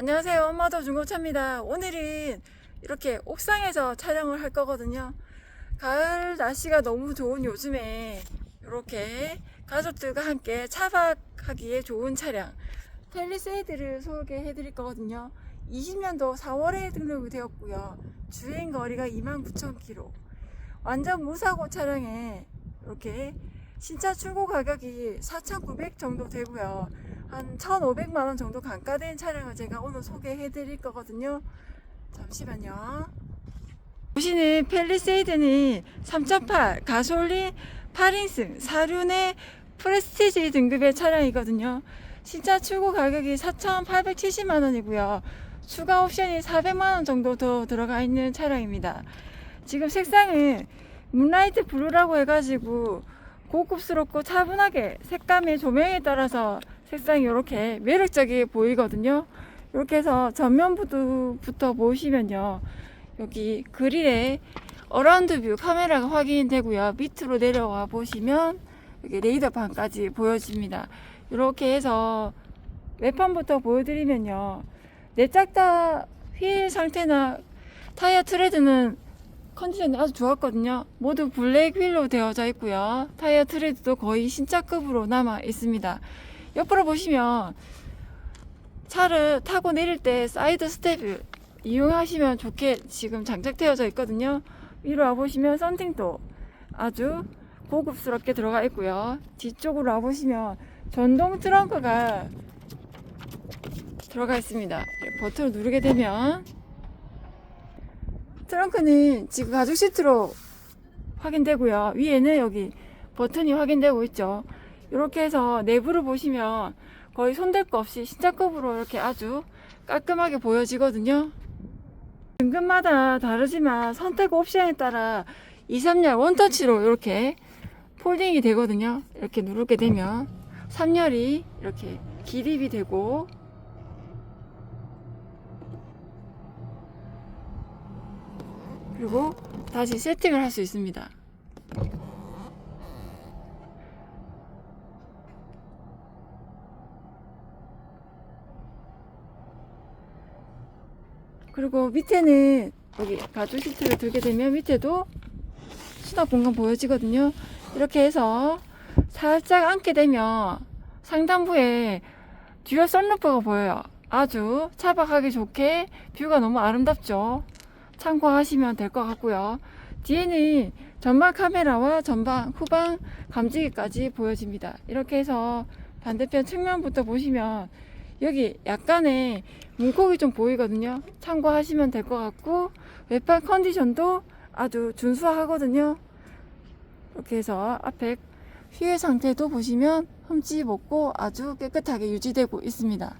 안녕하세요. 엄마도 중고차입니다. 오늘은 이렇게 옥상에서 촬영을 할 거거든요. 가을 날씨가 너무 좋은 요즘에 이렇게 가족들과 함께 차박하기에 좋은 차량 펠리세이드를 소개해 드릴 거거든요. 20년도 4월에 등록이 되었고요. 주행 거리가 29,000km. 완전 무사고 차량에 이렇게 신차 출고 가격이 4,900 정도 되고요. 한 1,500만 원 정도 감가된 차량을 제가 오늘 소개해 드릴 거거든요. 잠시만요. 보시는 펠리세이드는 3.8 가솔린 8인승 사륜의 프레스티지 등급의 차량이거든요. 신차 출고 가격이 4,870만 원이고요. 추가 옵션이 400만 원 정도 더 들어가 있는 차량입니다. 지금 색상은 문라이트 블루라고 해가지고 고급스럽고 차분하게 색감의 조명에 따라서 색상이 이렇게 매력적이 보이거든요. 이렇게 해서 전면부터 보시면요. 여기 그릴에 어라운드 뷰 카메라가 확인되고요. 밑으로 내려와 보시면 여기 레이더판까지 보여집니다. 이렇게 해서 외판부터 보여드리면요. 내짝 다 휠 상태나 타이어 트레드는 컨디션이 아주 좋았거든요. 모두 블랙 휠로 되어져 있고요. 타이어 트레드도 거의 신차급으로 남아 있습니다. 옆으로 보시면 차를 타고 내릴 때 사이드 스텝을 이용하시면 좋게 지금 장착되어져 있거든요. 위로 와보시면 썬팅도 아주 고급스럽게 들어가 있고요. 뒤쪽으로 와보시면 전동 트렁크가 들어가 있습니다. 예, 버튼을 누르게 되면 트렁크는 지금 가죽 시트로 확인되고요. 위에는 여기 버튼이 확인되고 있죠. 이렇게 해서 내부를 보시면 거의 손댈 거 없이 신차급으로 이렇게 아주 깔끔하게 보여지거든요. 등급마다 다르지만 선택 옵션에 따라 2, 3열 원터치로 이렇게 폴딩이 되거든요. 이렇게 누르게 되면 3열이 이렇게 기립이 되고 그리고 다시 세팅을 할 수 있습니다. 그리고 밑에는 여기 가죽 시트를 들게 되면 밑에도 수납 공간 보여지거든요. 이렇게 해서 살짝 앉게 되면 상단부에 듀얼 썬루프가 보여요. 아주 차박하기 좋게 뷰가 너무 아름답죠. 참고하시면 될 것 같고요. 뒤에는 전방 카메라와 전방, 후방 감지기까지 보여집니다. 이렇게 해서 반대편 측면부터 보시면 여기 약간의 문콕이 좀 보이거든요. 참고하시면 될 것 같고 외판 컨디션도 아주 준수하거든요. 이렇게 해서 앞에 휠 상태도 보시면 흠집 없고 아주 깨끗하게 유지되고 있습니다.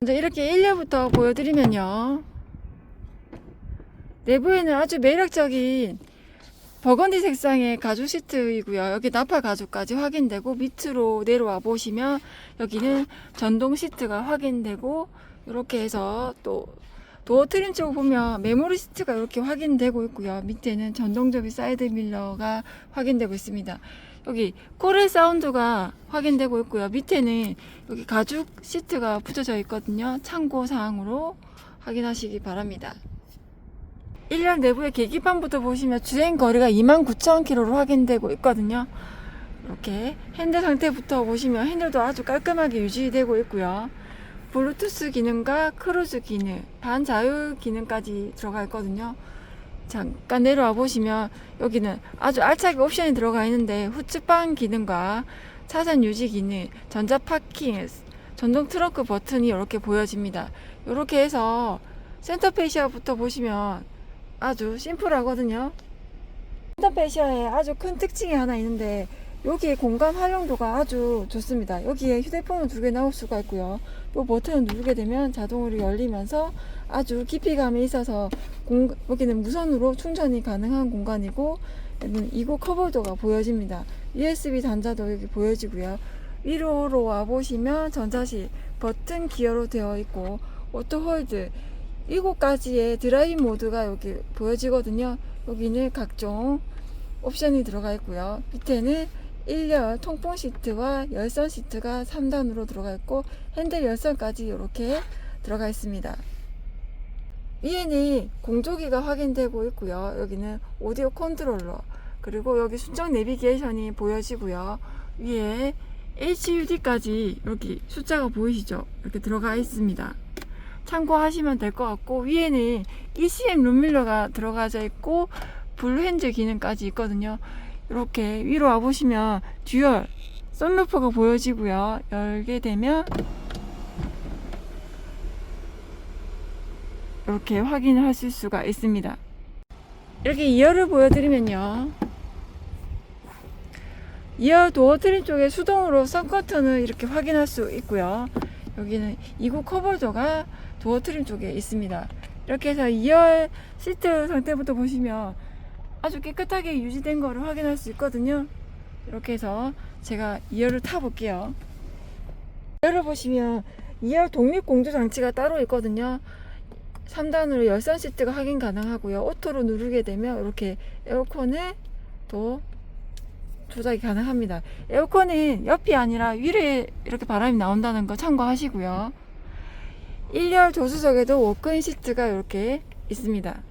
먼저 이렇게 1열부터 보여드리면요. 내부에는 아주 매력적인 버건디 색상의 가죽 시트이고요. 여기 나파 가죽까지 확인되고 밑으로 내려와 보시면 여기는 전동 시트가 확인되고 이렇게 해서 또 도어 트림 쪽 보면 메모리 시트가 이렇게 확인되고 있고요. 밑에는 전동적인 사이드 밀러가 확인되고 있습니다. 여기 코렐 사운드가 확인되고 있고요. 밑에는 여기 가죽 시트가 붙여져 있거든요. 참고 사항으로 확인하시기 바랍니다. 1년 내부의 계기판부터 보시면 주행 거리가 29,000km로 확인되고 있거든요. 이렇게 핸들 상태부터 보시면 핸들도 아주 깔끔하게 유지되고 있고요. 블루투스 기능과 크루즈 기능, 반자율 기능까지 들어가 있거든요. 잠깐 내려와 보시면 여기는 아주 알차게 옵션이 들어가 있는데 후측방 기능과 차선 유지 기능, 전자 파킹, 전동 트렁크 버튼이 이렇게 보여집니다. 이렇게 해서 센터페시아부터 보시면 아주 심플하거든요. 센터페시아에 아주 큰 특징이 하나 있는데 여기 공간 활용도가 아주 좋습니다. 여기에 휴대폰을 두 개 넣을 수가 있고요. 이 버튼을 누르게 되면 자동으로 열리면서 아주 깊이감이 있어서 공, 여기는 무선으로 충전이 가능한 공간이고 이고 커버도가 보여집니다. USB 단자도 여기 보여지고요. 위로 와 보시면 전자식 버튼 기어로 되어 있고 오토 홀드 이곳까지의 드라이브 모드가 여기 보여지거든요. 여기는 각종 옵션이 들어가 있고요. 밑에는 1열 통풍 시트와 열선 시트가 3단으로 들어가 있고 핸들 열선까지 이렇게 들어가 있습니다. 위에는 공조기가 확인되고 있고요. 여기는 오디오 컨트롤러 그리고 여기 순정 내비게이션이 보여지고요. 위에 HUD까지 여기 숫자가 보이시죠? 이렇게 들어가 있습니다. 참고하시면 될 것 같고 위에는 ECM 룸밀러가 들어가져 있고 블루 핸즈 기능까지 있거든요. 이렇게 위로 와보시면 듀얼 썬루퍼가 보여지고요. 열게 되면 이렇게 확인을 하실 수가 있습니다. 이렇게 2열을 보여드리면요. 2열 도어 트림 쪽에 수동으로 선커튼을 이렇게 확인할 수 있고요. 여기는 이구 커버도가 도어 트림 쪽에 있습니다. 이렇게 해서 2열 시트 상태부터 보시면 아주 깨끗하게 유지된 거를 확인할 수 있거든요. 이렇게 해서 제가 2열을 타볼게요. 2열을 보시면 2열 독립 공조 장치가 따로 있거든요. 3단으로 열선 시트가 확인 가능하고요. 오토로 누르게 되면 이렇게 에어컨을 또 조작이 가능합니다. 에어컨은 옆이 아니라 위로 이렇게 바람이 나온다는 거 참고하시고요. 1열 조수석에도 워크인 시트가 이렇게 있습니다.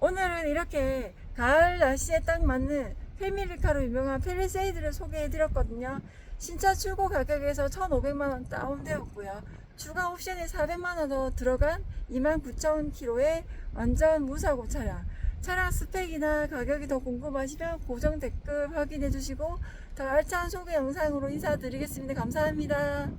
오늘은 이렇게 가을 날씨에 딱 맞는 패밀리카로 유명한 펠리세이드를 소개해 드렸거든요. 신차 출고 가격에서 1,500만원 다운되었고요. 추가 옵션이 400만원 더 들어간 29,000km의 완전 무사고 차량. 차량 스펙이나 가격이 더 궁금하시면 고정 댓글 확인해 주시고 더 알찬 소개 영상으로 인사드리겠습니다. 감사합니다.